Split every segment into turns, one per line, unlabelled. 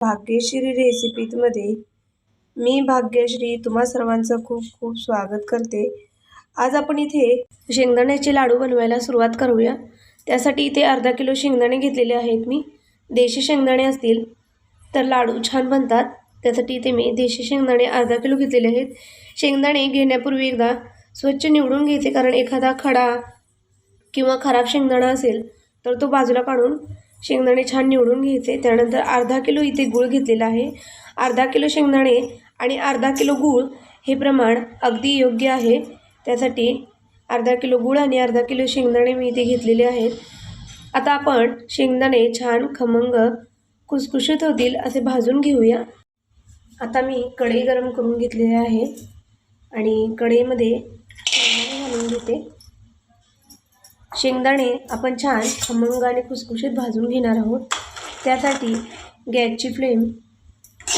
भाग्यश्री रेसिपीमध्ये मी भाग्यश्री तुम्हा सर्वांचं खूप खूप स्वागत करते. आज आपण इथे शेंगदाण्याचे लाडू बनवायला सुरुवात करूया. त्यासाठी इथे अर्धा किलो शेंगदाणे घेतलेले आहेत मी. देशी शेंगदाणे असतील तर लाडू छान बनतात. त्यासाठी इथे मी देशी शेंगदाणे अर्धा किलो घेतलेले आहेत. शेंगदाणे घेण्यापूर्वी एकदा स्वच्छ निवडून घ्यायचे कारण एखादा खडा किंवा खराब शेंगदाणा असेल तर तो बाजूला काढून शेंगदाणे छान निवडून घ्यायचे. त्यानंतर अर्धा किलो इथे गूळ घेतलेला आहे. अर्धा किलो शेंगदाणे आणि अर्धा किलो गूळ हे प्रमाण अगदी योग्य आहे. त्यासाठी अर्धा किलो गूळ आणि अर्धा किलो शेंगदाणे मी इथे घेतलेले आहेत. आता आपण शेंगदाणे छान खमंग खुसखुशीत होतील असे भाजून घेऊया. आता मी कढई गरम करून घेतलेली आहे आणि कढईमध्ये शेंगदाणे घालून घेते. शेंगदाणे आपण छान खमंग आणि खुसखुशीत भाजून घेणार आहोत. त्यासाठी गॅसची फ्लेम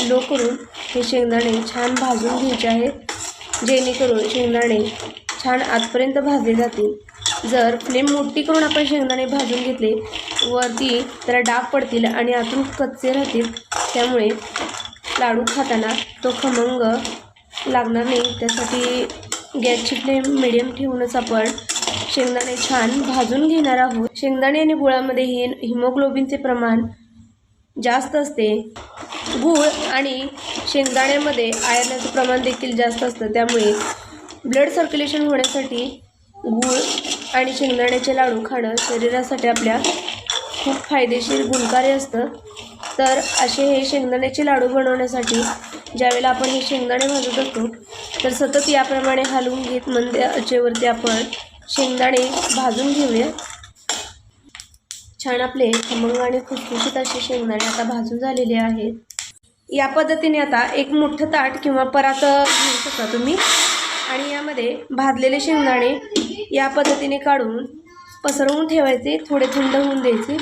लो करून हे शेंगदाणे छान भाजून घ्यायचे आहेत. जेणेकरून शेंगदाणे छान आतपर्यंत भाजले जातील. जर फ्लेम मोठी करून आपण शेंगदाणे भाजून घेतले वरती त्याला डाग पडतील आणि आतून कच्चे राहतील त्यामुळे लाडू खाताना तो खमंग लागणार नाही. त्यासाठी गॅसची फ्लेम मिडियम ठेवूनच आपण शेंगदाणे छान भाजून घेणार आहोत. शेंगदाणे आणि गुळामध्ये हे हिमोग्लोबिनचे प्रमाण जास्त असते. गूळ आणि शेंगदाण्यामध्ये आयर्नाचं प्रमाण देखील जास्त असतं. त्यामुळे ब्लड सर्क्युलेशन होण्यासाठी गूळ आणि शेंगदाण्याचे लाडू खाणं शरीरासाठी आपल्या खूप फायदेशीर गुणकारी असतं. तर असे हे शेंगदाण्याचे लाडू बनवण्यासाठी ज्यावेळेला आपण हे शेंगदाणे भाजत असतो तर सतत याप्रमाणे हलवून घेत मंद आचेवरती आपण शेंगदाणे भाजून घेऊया. छान आपले खमंग आणि खुसखुशीत असे शेंगदाणे आता भाजून झालेले आहेत. या पद्धतीने आता एक मोठं ताट किंवा परात घेऊ शकता तुम्ही. आणि यामध्ये भाजलेले शेंगदाणे या पद्धतीने काढून पसरवून ठेवायचे थोडे थंड होऊन द्यायचे.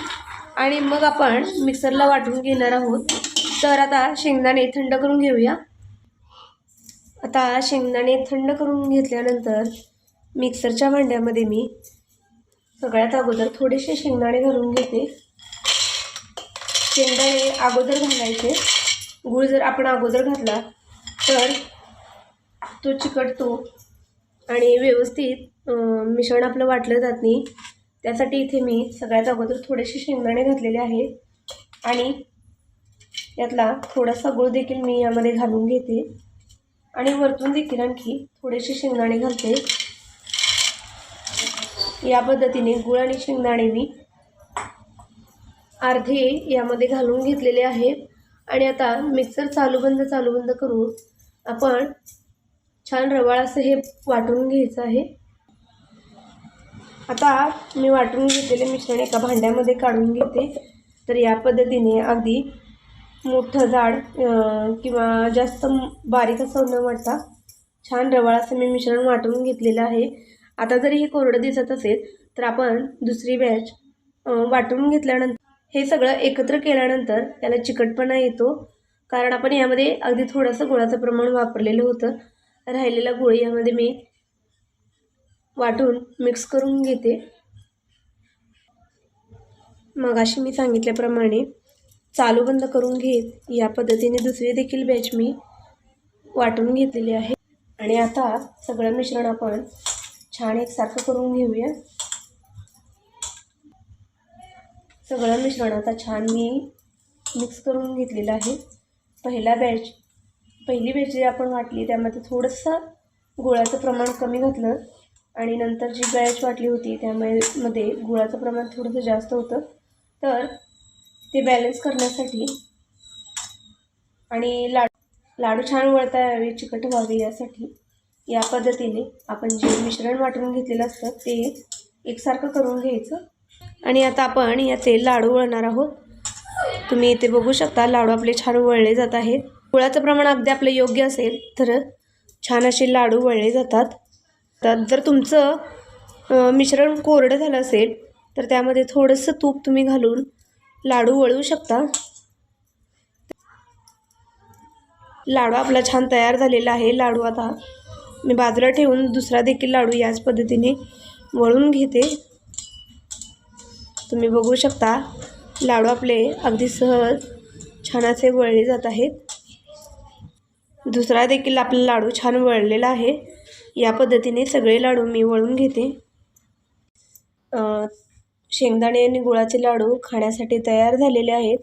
आणि मग आपण मिक्सरला वाटून घेणार आहोत. तर आता शेंगदाणे थंड करून घेऊया. आता शेंगदाणे थंड करून घेतल्यानंतर मिक्सरच्या भांड्यामध्ये मी सगळ्यात अगोदर थोडेसे शेंगदाणे घालून घेते. शेंगदाणे अगोदर घालायचे. गूळ जर आपण अगोदर घातला तर तो चिकटतो आणि व्यवस्थित मिश्रण आपलं वाटलं जात नाही. त्यासाठी इथे मी सगळ्यात अगोदर थोडेसे शेंगदाणे घातलेले आहे आणि यातला थोडासा गूळ देखील मी यामध्ये घालून घेते. आणि वरतून देखील आणखी थोडेसे शेंगदाणे घालते. या पद्धतीने गुळ आणि शेंगदाणे मी अर्धे यामध्ये घालून घेतलेले आहेत. आणि आता मिक्सर चालू बंद चालू बंद करून आपण छान रवाळ असं हे वाटून घ्यायचं आहे. आता मी वाटून घेतलेले मिश्रण एका भांड्यामध्ये काढून घेते. तर या पद्धतीने अगदी मोठं जाड किंवा जास्त बारीक असं न वाटता छान रवाळ असं मी मिश्रण वाटून घेतलेलं आहे. आता जरी हे कोरडं दिसत असेल तर आपण दुसरी बॅच वाटून घेतल्यानंतर हे सगळं एकत्र केल्यानंतर त्याला चिकटपणा येतो. कारण आपण यामध्ये अगदी थोडंसं गुळाचं प्रमाण वापरलेलं होतं. राहिलेला गुळ यामध्ये मी वाटून मिक्स करून घेते. मग अशी मी सांगितल्याप्रमाणे चालू बंद करून घेत या पद्धतीने दुसरी देखील बॅच मी वाटून घेतलेली आहे. आणि आता सगळं मिश्रण आपण छान एकसारखं करून घेऊया. सगळं मिश्रण आता छान मी मिक्स करून घेतलेलं आहे. पहिला बॅच पहिली बॅच जी आपण वाटली त्यामध्ये थोडंसं गुळाचं प्रमाण कमी घातलं आणि नंतर जी बॅच वाटली होती त्यामध्ये मध्ये गुळाचं प्रमाण थोडंसं जास्त होतं. तर ते बॅलन्स करण्यासाठी आणि लाडू लाडू छान वळता यावे चिकट व्हावे यासाठी. या पद्धतीने आपण जे मिश्रण वाटून घेतलेलं असतं ते एकसारखं करून घ्यायचं. आणि आता आपण याचे लाडू वळणार आहोत. तुम्ही इथे बघू शकता लाडू आपले छान वळले जात आहेत. गुळाचं प्रमाण अगदी आपलं योग्य असेल तर छान असे लाडू वळले जातात. तर जर तुमचं मिश्रण कोरडं झालं असेल तर त्यामध्ये थोडंसं तूप तुम्ही घालून लाडू वळवू शकता. लाडू आपला छान तयार झालेला आहे. लाडू आता मी बाजूला ठेवून दुसरा देखील लाडू याच पद्धतीने वळून घेते. तुम्ही बघू शकता लाडू आपले अगदी सहज छान असे वळले जात आहेत. दुसरा देखील आपला लाडू छान वळलेला आहे. या पद्धतीने सगळे लाडू मी वळून घेते. शेंगदाणे आणि गुळाचे लाडू खाण्यासाठी तयार झालेले आहेत.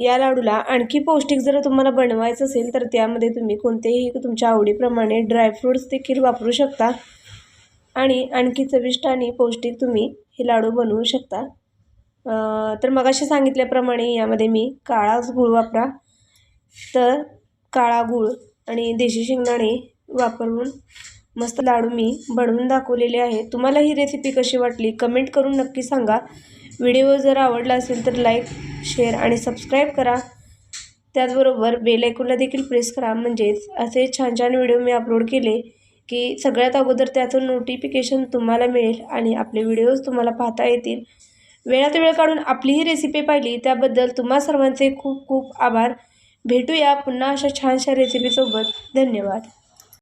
या लाडूला आणखी पौष्टिक जर तुम्हाला बनवायचं असेल तर त्यामध्ये तुम्ही कोणतेही तुमच्या आवडीप्रमाणे ड्रायफ्रूट्स देखील वापरू शकता. आणि आणखी चविष्ट आणि पौष्टिक तुम्ही हे लाडू बनवू शकता. तर मगाशी सांगितल्याप्रमाणे यामध्ये मी काळाच गूळ वापरा. तर काळा गूळ आणि देशी शेंगदाणे वापरून मस्त लाडू मी बनवून दाखवलेले आहे तुम्हाला ही रेसिपी कशी वाटली कमेंट करून नक्की सांगा. व्हिडिओ जर आवडला असेल तर लाईक शेअर आणि सबस्क्राईब करा. त्याचबरोबर बेलायकूनला देखील प्रेस करा. म्हणजेच असे छान छान व्हिडिओ मी अपलोड केले की सगळ्यात अगोदर त्याचं नोटिफिकेशन तुम्हाला मिळेल आणि आपले व्हिडिओज तुम्हाला पाहता येतील. वेळात वेळ काढून आपली ही रेसिपी पाहिली त्याबद्दल तुम्हा सर्वांचे खूप खूप आभार. भेटूया पुन्हा अशा छानशा रेसिपीसोबत धन्यवाद.